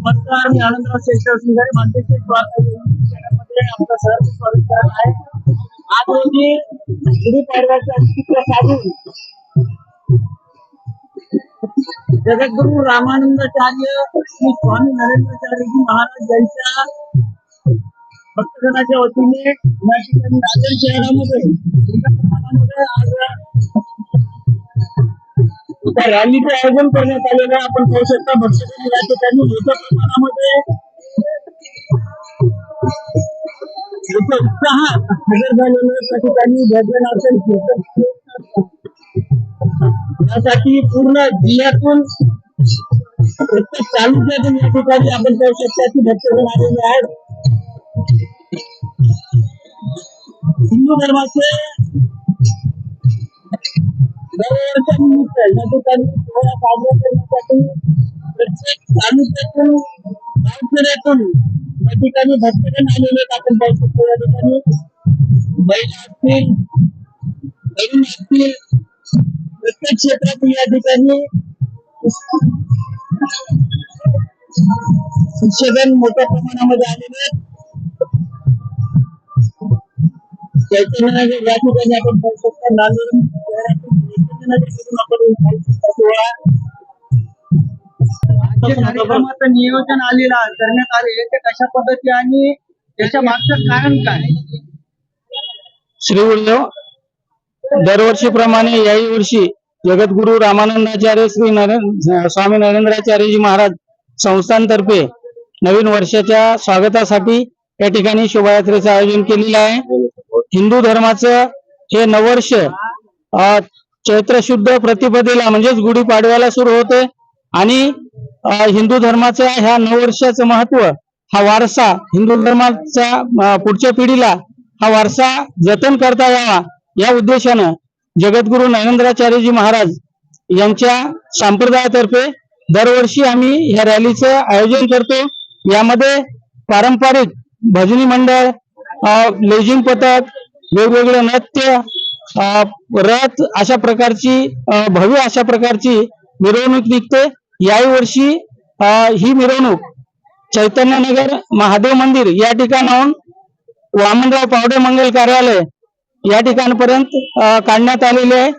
नमस्कार मी आनंदराव शेषराव सिंगारे मानसिकमध्ये आपलं सहर्ष स्वागत करत आहे. आज रोजी गुढीपाडव्याचे औचित्य साधून जगद्गुरु रामानंदाचार्य श्री स्वामी नरेंद्राचार्यजी महाराज यांच्या भक्तगणाच्या वतीने या ठिकाणी नांदेड शहरामध्ये आज त्या रॅलीचं आयोजन करण्यात आलेलं आपण पाहू शकता भक्तगण या ठिकाणी मोठ्या प्रमाणामध्ये मोठ्या उत्साहात हजर झालेलं त्या ठिकाणी भजन असेल यासाठी पूर्ण जिल्ह्यातून प्रत्येक तालुक्यातून या ठिकाणी आपण पाहू शकता की भक्तगण आलेले आहेत. हिंदू धर्माचे तालुक्यातून या ठिकाणी भक्तगण आलेले आपण पाहू शकतो या ठिकाणी बैल असतील तरुण असतील प्रत्येक क्षेत्रातून या ठिकाणी शिक्षकगण मोठ्या प्रमाणामध्ये आलेले आहेत या ठिकाणी आपण पाहू शकता नांदेड कार्यक्रमाचं नियोजन आलेला करण्यात आले ते कशा पद्धती आणि त्याच्या मागचं कारण काय? श्री गुरुदेव दरवर्षीप्रमाणे याही वर्षी जगद्गुरु रामानंदाचार्य श्री नरेंद्र स्वामी नरेंद्राचार्यजी महाराज संस्थांतर्फे नवीन वर्षाच्या स्वागतासाठी या ठिकाणी शोभायात्रेचं आयोजन केलेलं आहे. हिंदू धर्माचं हे नववर्ष चैत्र शुद्ध प्रतिपदेला म्हणजेच गुढीपाडव्याला सुरू होते. आणि हिंदू धर्माचं ह्या नववर्षाचं महत्त्व हा वारसा हिंदू धर्माचा पुढच्या पिढीला हा वारसा जतन करता यावा या उद्देशानं जगद्गुरु नरेंद्राचार्यजी महाराज यांच्या संप्रदायातर्फे दरवर्षी आम्ही ह्या रॅलीचं आयोजन करतो. यामध्ये पारंपरिक भजनी मंडळ लेझिम पथक वेगवेगळे नृत्य रथ अशा प्रकारची भव्य अशा प्रकारची मिरवणूक निघते. याही वर्षी ही मिरवणूक चैतन्यनगर महादेव मंदिर या ठिकाणाहून वामनराव पावडे मंगल कार्यालय या ठिकाणपर्यंत काढण्यात आलेली आहे.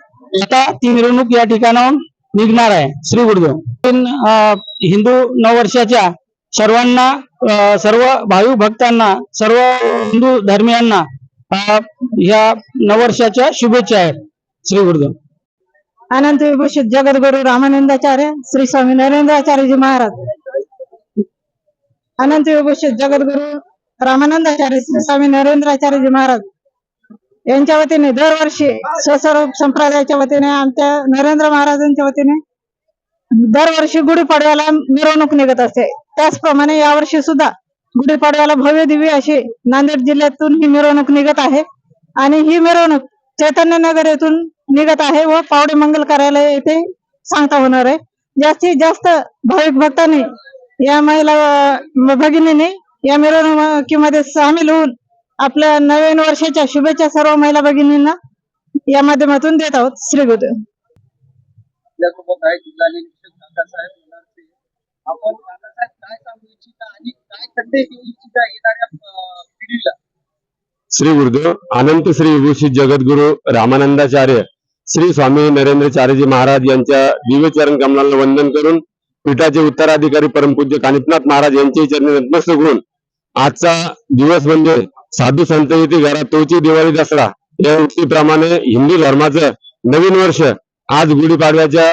आता ती मिरवणूक या ठिकाणाहून निघणार आहे. श्री गुरुदेव. हिंदू नववर्षाच्या सर्वांना सर्व भाविक भक्तांना सर्व हिंदू धर्मियांना या नववर्षाच्या शुभेच्छा आहेत. श्री गुरुदेव. अनंत विभूषित जगद्गुरु रामानंदाचार्य श्री स्वामी नरेंद्राचार्यजी महाराज. अनंत विभूषित जगद्गुरु रामानंदाचार्य श्री स्वामी नरेंद्राचार्यजी महाराज. यांच्या वतीने दरवर्षी स्वस्वरूप संप्रदायाच्या वतीने आमच्या नरेंद्र महाराजांच्या वतीने दरवर्षी गुढीपाडव्याला मिरवणूक निघत असते. त्याचप्रमाणे यावर्षी सुद्धा गुढीपाडव्याला भव्य दिव्य अशी नांदेड जिल्ह्यातून ही मिरवणूक निघत आहे आणि ही मिरवणूक चैतन्यनगर येथून निघत आहे व पावडे मंगल कार्यालय येथे सांगता होणार आहे. जास्तीत जास्त भाविक भक्तांनी या महिला भगिनींनी भगिनीने या मिरवणुकीमध्ये सामील होऊन आपल्या नवीन वर्षाच्या शुभेच्छा सर्व महिला भगिनींना या माध्यमातून देत आहोत. श्री आपल्यासोबत आहे जिल्हा निरीक्षक काकासाहेब मुलांचे आपण काकासाहेब काय सांगू इच्छिता आणि काय संदेश देऊ इच्छिता येणाऱ्या पिढीला? श्री गुरुदेव अनंत श्री विभूषित जगद्गुरु रामानंदाचार्य श्री स्वामी नरेंद्रचार्यजी महाराज यांच्या दिव्य चरण कमलाला वंदन करून पीठाचे उत्तराधिकारी परमपूज्य कानिपनाथ महाराज यांचे चरणी नतमस्तक होऊन आजचा दिवस म्हणजे साधू संत येथे घरात तोची दिवाळी दसरा. या उत्तीप्रमाणे हिंदू धर्माचं नवीन वर्ष आज गुढीपाडव्याच्या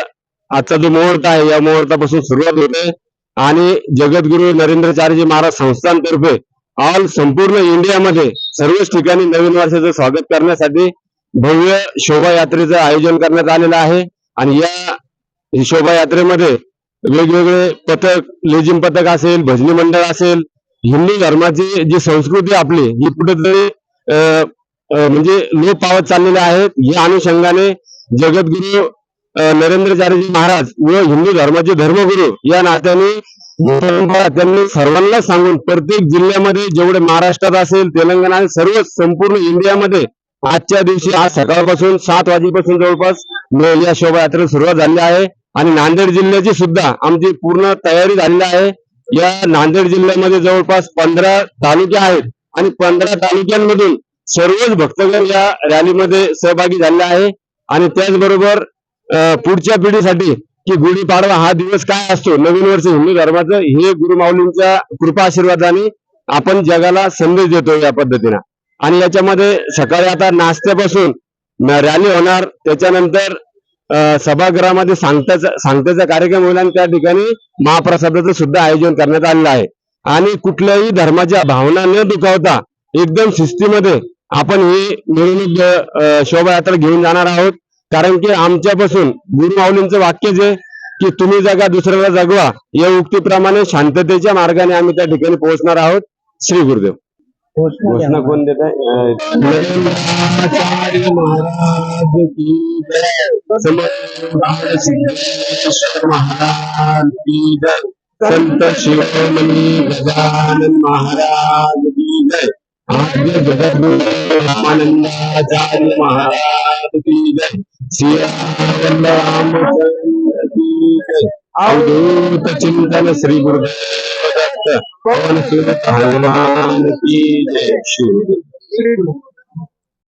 आजचा जो मुहूर्त आहे या मुहूर्तापासून सुरुवात होते. आणि जगद्गुरु नरेंद्रचार्यजी महाराज संस्थानतर्फे ऑल संपूर्ण इंडियामध्ये सर्वच ठिकाणी नवीन वर्षाचं स्वागत करण्यासाठी भव्य शोभायात्रेचं आयोजन करण्यात आलेलं आहे. आणि या शोभायात्रेमध्ये वेगवेगळे पथक लेझिम पथक असेल भजनी मंडळ असेल हिंदू धर्माची जी संस्कृती आपली ही कुठेतरी अं, म्हणजे लोप पावत चाललेल्या आहेत या अनुषंगाने जगद्गुरु नरेंद्र नरेंद्रचार्यजी महाराज व हिंदू धर्माचे धर्मगुरु या नात्याने परंपरा त्यांनी सर्वांना सांगून प्रत्येक जिल्ह्यामध्ये जेवढे महाराष्ट्रात असेल तेलंगणा सर्व संपूर्ण इंडियामध्ये आजच्या दिवशी आज सकाळपासून सात वाजेपासून जवळपास म- या शोभायात्रेला सुरुवात झाली आहे. आणि नांदेड जिल्ह्याची सुद्धा आमची पूर्ण तयारी झालेली आहे. या नांदेड जिल्ह्यामध्ये जवळपास पंधरा तालुके आहेत आणि पंधरा तालुक्यांमधून सर्वच भक्तगण या रॅलीमध्ये सहभागी झाले आहे. आणि त्याचबरोबर पुढच्या पिढीसाठी की गुढीपाडवा हा दिवस काय असतो? नवीन वर्ष हिंदू धर्माचं हे गुरुमाऊलींच्या कृपा आशीर्वादाने आपण जगाला संदेश देतो या पद्धतीनं. आणि याच्यामध्ये सकाळी आता नाश्त्यापासून रॅली होणार त्याच्यानंतर सभागृहामध्ये सांगताचा सांगताचा कार्यक्रम होईल आणि त्या ठिकाणी महाप्रसादाचं सुद्धा आयोजन करण्यात आलेलं आहे. आणि कुठल्याही धर्माच्या भावना न दुखावता एकदम शिस्तीमध्ये आपण ही मिरवणूक शोभायात्रा घेऊन जाणार आहोत. कारण की आमच्यापासून गुरुमाऊलींचं वाक्य जे की तुम्ही जगा दुसऱ्याला जगवा या उक्तीप्रमाणे शांततेच्या मार्गाने आम्ही त्या ठिकाणी पोहोचणार आहोत. श्री गुरुदेव. घोषणा कोण देत आहे? महाराज संत शिवमणी गजानन महाराज की जय. आद्य जगद्गुरु रामानंदाचार्य महाराज की जय सियावल्ल रामचंद्र की जय अवधूत चिंतन श्री गुरुदेव दत्त पवन सुत हनुमान की जय श्री गुरुदेव